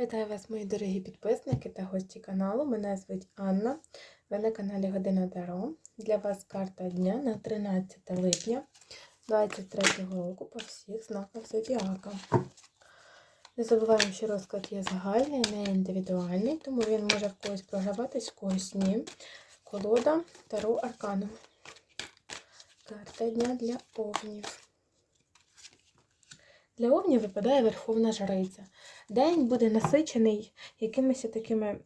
Вітаю вас, мої дорогі підписники та гості каналу. Мене звуть Анна. Ви на каналі Година Таро. Для вас карта дня на 13 липня 2023 року по всіх знаках Зодіака. Не забуваємо, що розклад є загальний, не індивідуальний, тому він може в когось програватись, в когось ні. Колода Таро Аркану. Карта дня для овнів. Для овнів випадає Верховна Жриця. День буде насичений якимись такими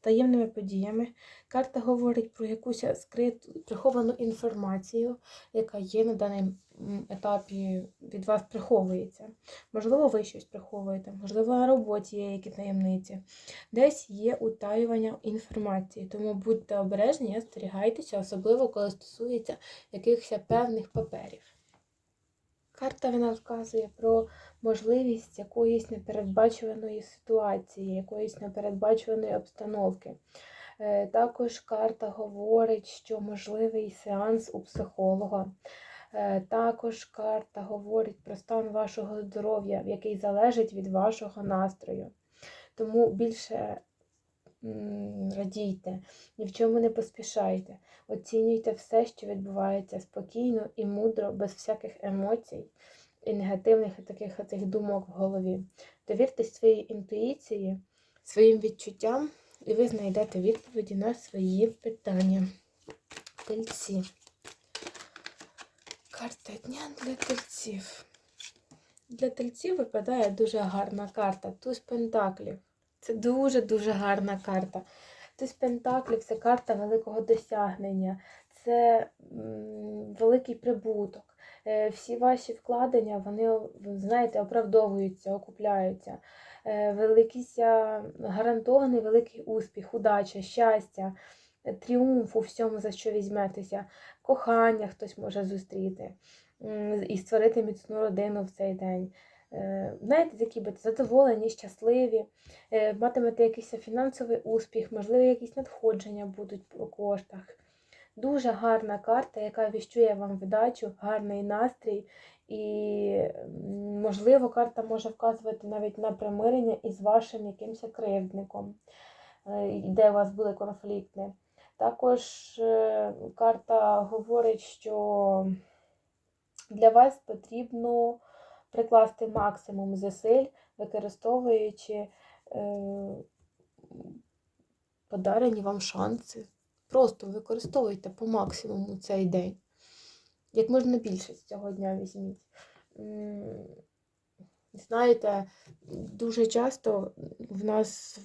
таємними подіями. Карта говорить про якусь скриту, приховану інформацію, яка є на даному етапі від вас приховується. Можливо, ви щось приховуєте, можливо, на роботі є які таємниці. Десь є утаювання інформації, тому будьте обережні, остерігайтеся, особливо коли стосується якихось певних паперів. Карта вона вказує про можливість якоїсь непередбачуваної ситуації, якоїсь непередбачуваної обстановки. Е, Також карта говорить, що можливий сеанс у психолога. Е, Також карта говорить про стан вашого здоров'я, який залежить від вашого настрою. Тому більше радійте, ні в чому не поспішайте. Оцінюйте все, що відбувається спокійно і мудро, без всяких емоцій і негативних таких цих думок в голові. Довіртесь своїй інтуїції, своїм відчуттям, і ви знайдете відповіді на свої питання. Тельці. Карта дня для тельців. Для тельців випадає дуже гарна карта. Туз Пентаклів. Це дуже-дуже гарна карта. Туз Пентаклів це карта великого досягнення, це великий прибуток. Е, Всі ваші вкладення, вони, знаєте, оправдовуються, окупляються. Е, Великийсь гарантований великий успіх, удача, щастя, тріумф у всьому, за що візьметеся, кохання хтось може зустріти і створити міцну родину в цей день. Е, Знаєте, такі будете задоволені, щасливі, е, матимете якийсь фінансовий успіх, можливо, якісь надходження будуть по коштах. Дуже гарна карта, яка віщує вам вдачу, гарний настрій. І, можливо, карта може вказувати навіть на примирення із вашим якимось кривдником, е, де у вас були конфлікти. Також карта говорить, що для вас потрібно прикласти максимум зусиль, використовуючи е, подарені вам шанси. Просто використовуйте по максимуму цей день. Як можна більше з цього дня візьміть. Знаєте, дуже часто в нас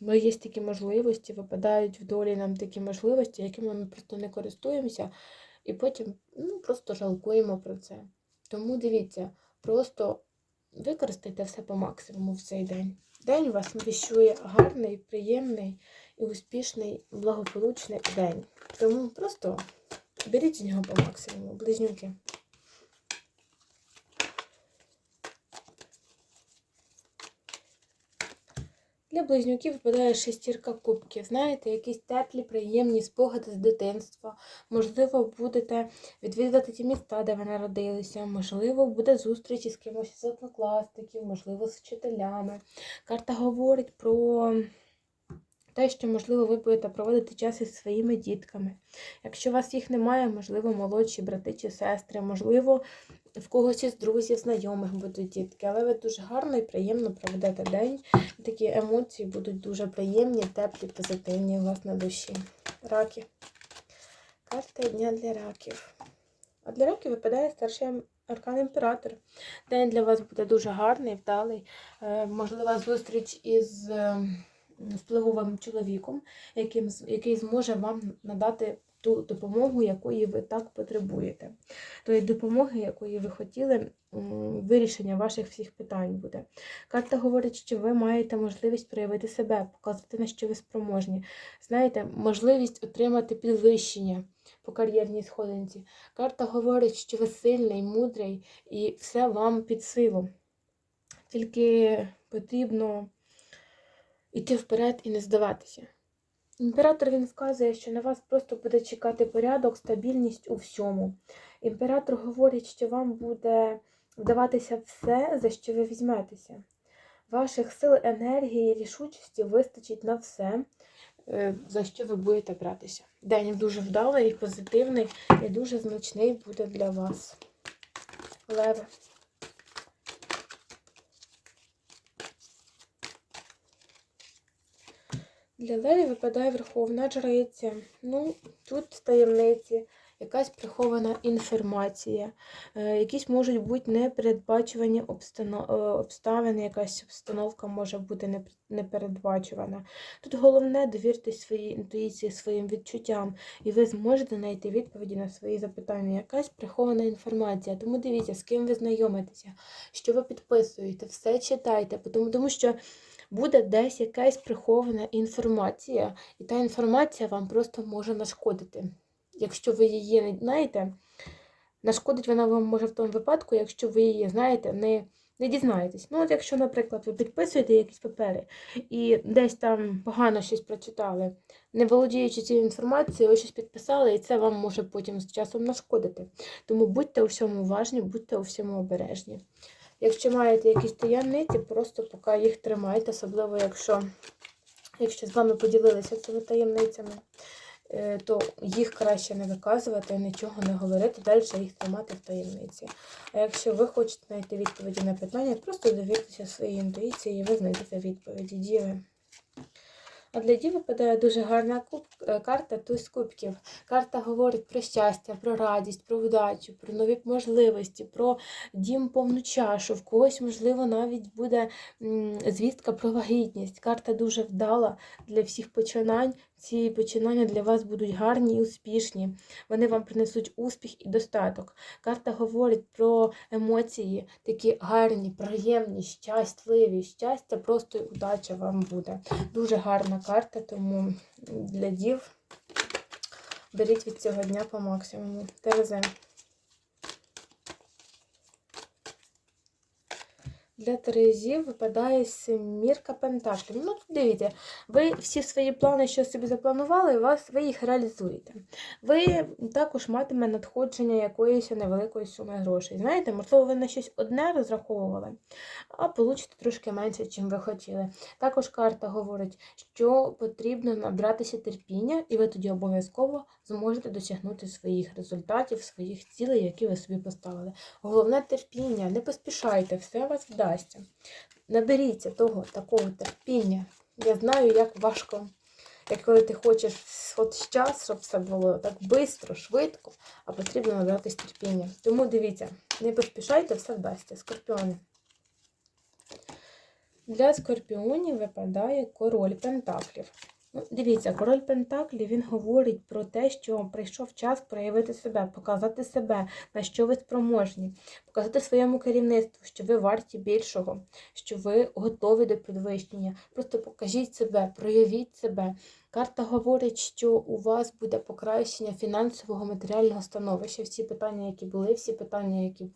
в- є такі можливості, випадають в долі нам такі можливості, якими ми просто не користуємося, і потім ну, просто жалкуємо про це. Тому дивіться, просто використайте все по максимуму в цей день. День вас віщує гарний, приємний і успішний, благополучний день. Тому просто беріть з нього по максимуму, близнюки. Для близнюків випадає шестірка кубків. Знаєте, якісь теплі, приємні спогади з дитинства. Можливо, будете відвідувати ті міста, де ви народилися. Можливо, буде зустріч із кимось з однокласників, можливо, з вчителями. Карта говорить про те, що, можливо, ви будете проводити час із своїми дітками. Якщо у вас їх немає, можливо, молодші брати чи сестри, можливо, в когось із друзів, знайомих будуть дітки, але ви дуже гарно і приємно проведете день. Такі емоції будуть дуже приємні, теплі, позитивні у вас на душі. Раки. Карта дня для раків. А для раків випадає старший аркан імператор. День для вас буде дуже гарний, вдалий. Е, Можлива зустріч із е, впливовим чоловіком, яким, який зможе вам надати ту допомогу, якої ви так потребуєте. Тої допомоги, якої ви хотіли, вирішення ваших всіх питань буде. Карта говорить, що ви маєте можливість проявити себе, показати, на що ви спроможні. Знаєте, можливість отримати підвищення по кар'єрній сходинці. Карта говорить, що ви сильний, мудрий і все вам під силу. Тільки потрібно йти вперед і не здаватися. Імператор він вказує, що на вас просто буде чекати порядок, стабільність у всьому. Імператор говорить, що вам буде вдаватися все, за що ви візьметеся. Ваших сил, енергії, рішучості вистачить на все, е, за що ви будете братися. День дуже вдалий, позитивний і дуже значний буде для вас. Леви. Для Леві випадає Верховна Жриця. Ну, тут таємниці, якась прихована інформація, е, якісь можуть бути непередбачувані е, обставини, якась обстановка може бути непередбачувана. Тут головне довіртесь своїй інтуїції, своїм відчуттям, і ви зможете знайти відповіді на свої запитання. Якась прихована інформація. Тому дивіться, з ким ви знайомитеся, що ви підписуєте, все читайте, тому, тому що буде десь якась прихована інформація, і та інформація вам просто може нашкодити. Якщо ви її не знаєте, нашкодить вона вам може в тому випадку, якщо ви її знаєте, не, не дізнаєтесь. Ну, от якщо, наприклад, ви підписуєте якісь папери і десь там погано щось прочитали, не володіючи цією інформацією, ви щось підписали, і це вам може потім з часом нашкодити. Тому будьте у всьому уважні, будьте у всьому обережні. Якщо маєте якісь таємниці, просто поки їх тримайте, особливо якщо, якщо з вами поділилися цими таємницями, е, то їх краще не виказувати, нічого не говорити, далі їх тримати в таємниці. А якщо ви хочете знайти відповіді на питання, просто довіртеся своїй інтуїції і ви знайдете відповіді. Діви. А для дів випадає дуже гарна е, карта туз кубків. Карта говорить про щастя, про радість, про вдачу, про нові можливості, про дім повну чашу. В когось, можливо, навіть буде звістка про вагітність. Карта дуже вдала для всіх починань. Ці починання для вас будуть гарні і успішні. Вони вам принесуть успіх і достаток. Карта говорить про емоції, такі гарні, приємні, щасливі. Щастя, просто і удача вам буде. Дуже гарна карта, тому для дів беріть від цього дня по максимуму. Терези. Для Терезів випадає семірка пентаклів. Ну, дивіться, ви всі свої плани, що собі запланували, вас, ви їх реалізуєте. Ви також матиме надходження якоїсь невеликої суми грошей. Знаєте, можливо, ви на щось одне розраховували, а получите трошки менше, чим ви хотіли. Також карта говорить, що потрібно набратися терпіння, і ви тоді обов'язково зможете досягнути своїх результатів, своїх цілей, які ви собі поставили. Головне терпіння, не поспішайте, все вас вдасться. Наберіться того такого терпіння. Я знаю, як важко, як коли ти хочеш от час, щоб все було так швидко, швидко, а потрібно набратись терпіння. Тому дивіться, не поспішайте, все вдасться. Скорпіони. Для скорпіонів випадає король Пентаклів. Дивіться, король Пентаклі він говорить про те, що прийшов час проявити себе, показати себе, на що ви спроможні, показати своєму керівництву, що ви варті більшого, що ви готові до підвищення. Просто покажіть себе, проявіть себе. Карта говорить, що у вас буде покращення фінансового матеріального становища. Всі питання, які були, всі питання, які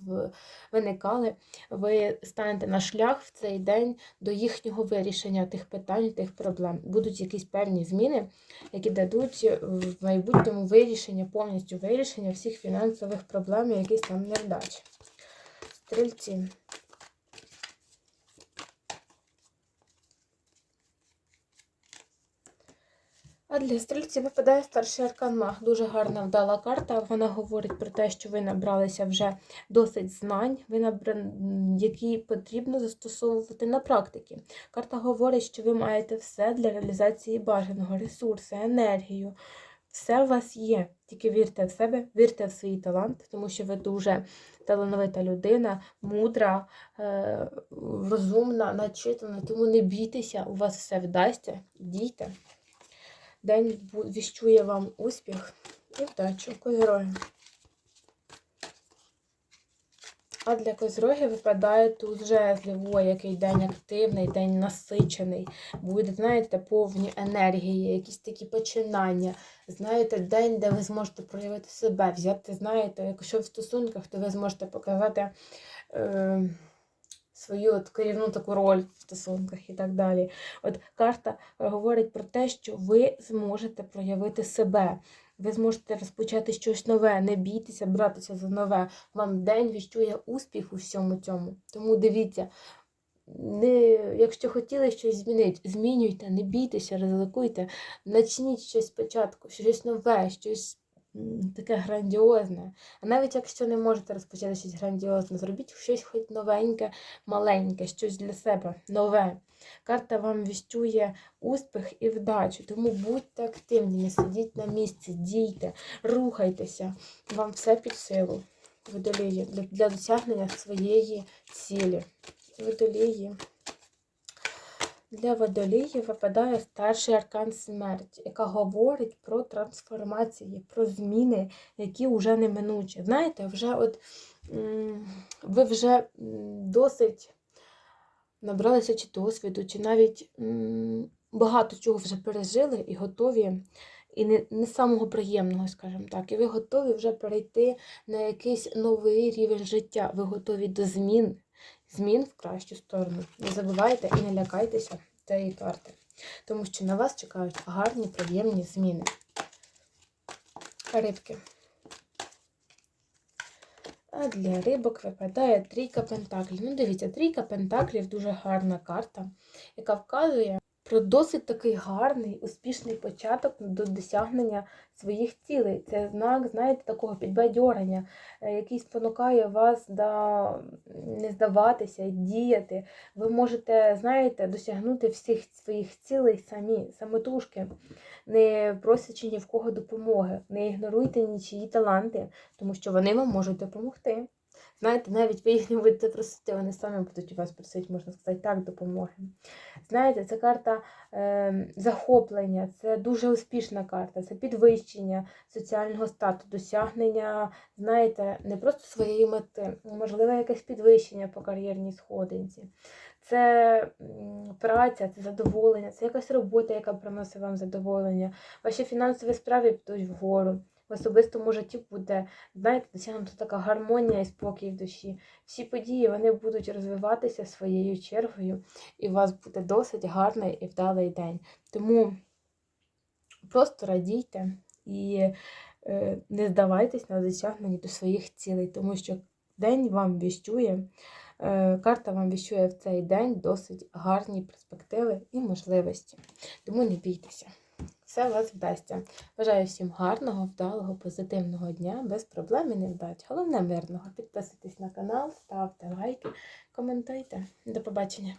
виникали, ви станете на шлях в цей день до їхнього вирішення тих питань, тих проблем. Будуть якісь певні зміни, які дадуть в майбутньому вирішення, повністю вирішення всіх фінансових проблем якісь там невдач. Стрільці. А для стрільців випадає старший аркан Маг. Дуже гарна вдала карта. Вона говорить про те, що ви набралися вже досить знань, ви які потрібно застосовувати на практиці. Карта говорить, що ви маєте все для реалізації бажаного, ресурси, енергію. Все у вас є. Тільки вірте в себе, вірте в свій талант, тому що ви дуже талановита людина, мудра, е, розумна, начитана. Тому не бійтеся, у вас все вдасться. Дійте. День віщує вам успіх і вдачу козороги. А для козороги випадає туз жезлів. Який день активний, день насичений. Буде, знаєте, повні енергії, якісь такі починання. Знаєте, день, де ви зможете проявити себе, взяти, знаєте, якщо в стосунках, то ви зможете показати. Е- свою от керівну таку роль в стосунках і так далі. От карта говорить про те, що ви зможете проявити себе. Ви зможете розпочати щось нове, не бійтеся, братися за нове. Вам день віщує успіх у всьому цьому. Тому дивіться, не, якщо хотіли щось змінити, змінюйте, не бійтеся, ризикуйте, начніть щось спочатку, щось нове, щось таке грандіозне. А навіть якщо не можете розпочати щось грандіозне, зробіть щось хоч новеньке, маленьке, щось для себе, нове. Карта вам віщує успіх і вдачу, тому будьте активні, не сидіть на місці, дійте, рухайтеся, вам все під силу. Водолії для, досягнення своєї цілі. Водолії. Для водолії випадає старший аркан смерті, яка говорить про трансформації, про зміни, які вже неминучі. Знаєте, вже от ви вже досить набралися чи досвіду, чи навіть багато чого вже пережили і готові, і не, не самого приємного, скажімо так, і ви готові вже перейти на якийсь новий рівень життя. Ви готові до змін, змін в кращу сторону. Не забувайте і не лякайтеся цієї карти, тому що на вас чекають гарні, приємні зміни. Рибки. А для рибок випадає трійка пентаклів. Ну, дивіться, трійка пентаклів дуже гарна карта, яка вказує про досить такий гарний, успішний початок до досягнення своїх цілей. Це знак, знаєте, такого підбадьорення, е, який спонукає вас да, не здаватися, діяти. Ви можете, знаєте, досягнути всіх своїх цілей самі, самотужки, не просячи ні в кого допомоги. Не ігноруйте нічиї таланти, тому що вони вам можуть допомогти. Знаєте, навіть ви їх не будете просити, вони самі будуть у вас просити, можна сказати, так, допомоги. Знаєте, це карта е, захоплення, це дуже успішна карта, це підвищення соціального стату, досягнення, знаєте, не просто своєї мети, можливо, якесь підвищення по кар'єрній сходинці. Це праця, це задоволення, це якась робота, яка приносить вам задоволення. Ваші фінансові справи підуть вгору. В особистому житті буде, знаєте, досягнута така гармонія і спокій в душі. Всі події вони будуть розвиватися своєю чергою, і у вас буде досить гарний і вдалий день. Тому просто радійте і е, не здавайтесь на досягненні до своїх цілей, тому що день вам віщує, е, карта вам віщує в цей день досить гарні перспективи і можливості. Тому не бійтеся. Все у вас вдасться. Бажаю всім гарного, вдалого, позитивного дня, без проблем і невдач. Головне мирного. Підписуйтесь на канал, ставте лайки, коментуйте. До побачення.